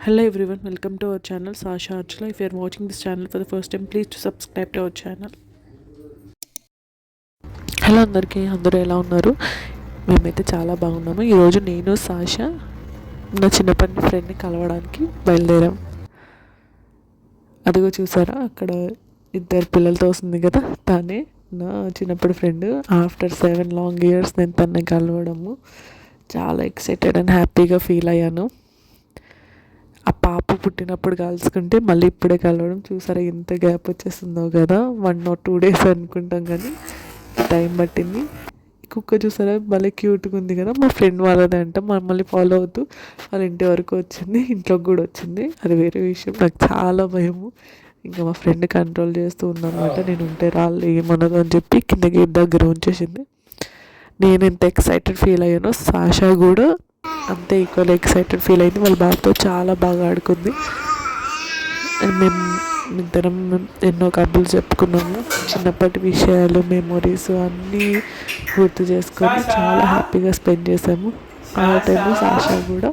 Hello everyone welcome to our channel Sasha Archula. If you're watching this channel for the first time please to subscribe to our channel hello అందరికీ అందరూ ఎలా ఉన్నారు? మేమైతే చాలా బాగున్నాము. ఈరోజు నేను సాష నా చిన్నప్పటి ఫ్రెండ్ని కలవడానికి బయలుదేరాం. అదిగో చూసారా అక్కడ ఇద్దరు పిల్లలతో వస్తుంది కదా? తనే నా చిన్నప్పటి friend after seven long years నేను తనని కలవడము చాలా ఎక్సైటెడ్ అండ్ హ్యాపీగా ఫీల్ అయ్యాను. ఆ పాప పుట్టినప్పుడు కలుసుకుంటే మళ్ళీ ఇప్పుడే కలవడం చూసారా ఎంత గ్యాప్ వచ్చేస్తుందో కదా. వన్ ఆర్ టూ డేస్ అనుకుంటాం కానీ టైం పట్టింది. కుక్క చూసారా భలే క్యూట్గా ఉంది కదా. మా ఫ్రెండ్ వాళ్ళదే అంట మమ్మల్ని ఫాలో అవుతూ వాళ్ళ ఇంటి వరకు వచ్చింది ఇంట్లోకి కూడా వచ్చింది. అది వేరే విషయం. నాకు చాలా భయము. ఇంకా మా ఫ్రెండ్ కంట్రోల్ చేస్తూ ఉందన్నమాట. నేను ఉంటే రాళ్ళు ఏమన్నదు అని చెప్పి కింద గేట్ దగ్గర ఉంచేసింది. నేను ఎంత ఎక్సైటెడ్ ఫీల్ అయ్యానో సాషా కూడా అంతే ఈక్వల్ ఎక్సైటెడ్ ఫీల్ అయింది. వాళ్ళ బాబుతో చాలా బాగా ఆడుకుంది. అండ్ మేము ఇద్దరం ఎన్నో కబుర్లు చెప్పుకున్నాము. చిన్నప్పటి విషయాలు మెమొరీస్ అన్నీ గుర్తు చేసుకొని చాలా హ్యాపీగా స్పెండ్ చేసాము ఆ టైంలో సాషా కూడా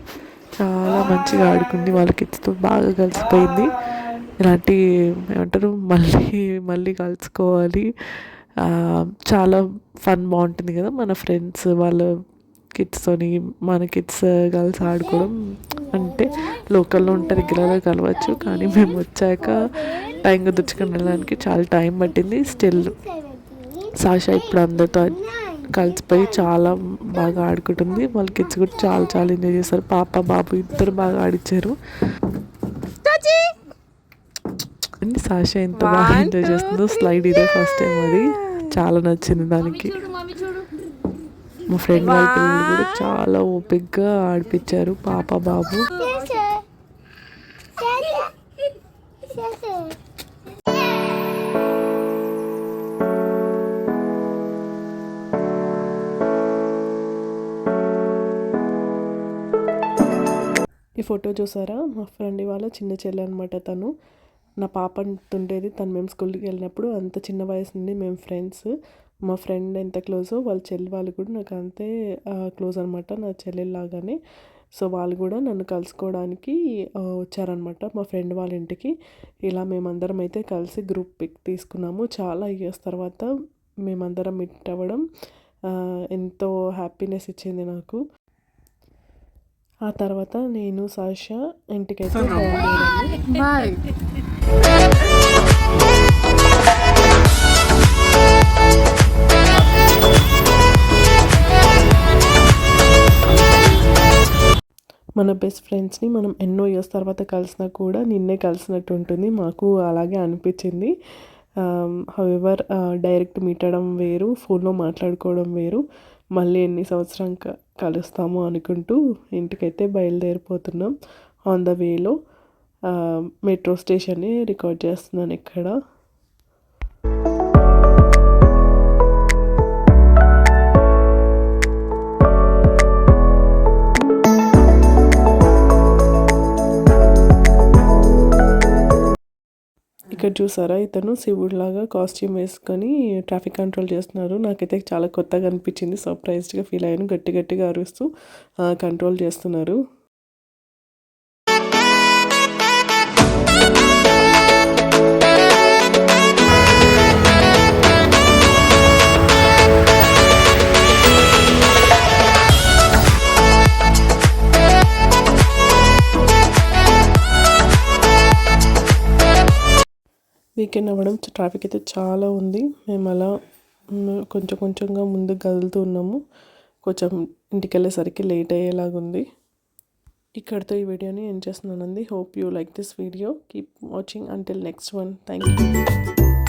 చాలా మంచిగా ఆడుకుంది. వాళ్ళ కిడ్స్తో బాగా కలిసిపోయింది. ఇలాంటి ఏమంటారు మళ్ళీ మళ్ళీ కలుసుకోవాలి. చాలా ఫన్ బాగుంటుంది కదా మన ఫ్రెండ్స్ వాళ్ళ కిడ్స్తోని మన కిడ్స్ కలిసి ఆడుకోవడం అంటే లోకల్లో ఉంటే రెగ్యులర్గా కలవచ్చు. కానీ మేము వచ్చాక టైం కుదుర్చుకొని వెళ్ళడానికి చాలా టైం పట్టింది. స్టిల్ సాషా ఇప్పుడు అందరితో కలిసిపోయి చాలా బాగా ఆడుకుంటుంది. వాళ్ళ కిడ్స్ కూడా చాలా చాలా ఎంజాయ్ చేస్తారు. పాప బాబు ఇద్దరు బాగా ఆడిచ్చారు. అండ్ సాషా ఎంత బాగా ఎంజాయ్ చేస్తుందో స్లైడ్ ఇదే ఫస్ట్ టైం అది. చాలా నచ్చింది దానికి. మా ఫ్రెండ్ వాళ్ళ పిల్లలు కూడా చాలా ఓపిక్గా ఆడిపించారు పాప బాబు. ఈ ఫోటో చూసారా? మా ఫ్రెండ్ వాళ్ళ చిన్న చెల్లె అనమాట తను. నా పాప అంటుండేది తను మేము స్కూల్కి వెళ్ళినప్పుడు అంత చిన్న వయసు నుండి మేము ఫ్రెండ్స్. మా ఫ్రెండ్ ఎంత క్లోజో వాళ్ళ చెల్లి వాళ్ళు కూడా నాకు అంతే క్లోజ్ అనమాట నా చెల్లెల్లాగానే సో వాళ్ళు కూడా నన్ను కలుసుకోవడానికి వచ్చారనమాట మా ఫ్రెండ్ వాళ్ళ ఇంటికి. ఇలా మేమందరం అయితే కలిసి గ్రూప్ పిక్ తీసుకున్నాము. చాలా ఇయర్స్ తర్వాత మేమందరం మీట్ అవ్వడం ఎంతో హ్యాపీనెస్ ఇచ్చింది నాకు. ఆ తర్వాత నేను సాష ఇంటికైతే మన బెస్ట్ ఫ్రెండ్స్ని మనం ఎన్నో ఇయర్స్ తర్వాత కలిసినా కూడా నిన్నే కలిసినట్టు ఉంటుంది. మాకు అలాగే అనిపించింది. హవెవర్ డైరెక్ట్ మీట్ అవ్వడం వేరు ఫోన్లో మాట్లాడుకోవడం వేరు. మళ్ళీ ఎన్ని సంవత్సరం కలుస్తాము అనుకుంటూ ఇంటికైతే బయలుదేరిపోతున్నాం. ఆన్ ద వేలో మెట్రో స్టేషన్ని రికార్డ్ చేస్తున్నాను ఇక్కడ ఇక్కడ చూసారా? ఇతను శివుడిలాగా కాస్ట్యూమ్ వేసుకొని ట్రాఫిక్ కంట్రోల్ చేస్తున్నారు. నాకైతే చాలా కొత్తగా అనిపించింది. సర్ప్రైజ్డ్గా ఫీల్ అయ్యాను. గట్టి గట్టిగా అరుస్తూ కంట్రోల్ చేస్తున్నారు. వీకెండ్ అవ్వడం ట్రాఫిక్ అయితే చాలా ఉంది. మేము అలా కొంచెం కొంచెంగా ముందు కదులుతూ ఉన్నాము. కొంచెం ఇంటికి వెళ్ళేసరికి లేట్ అయ్యేలాగా ఉంది ఇక్కడితో ఈ వీడియోని ఏం చేస్తున్నానండి. Hope you like this video keep watching until next one thank you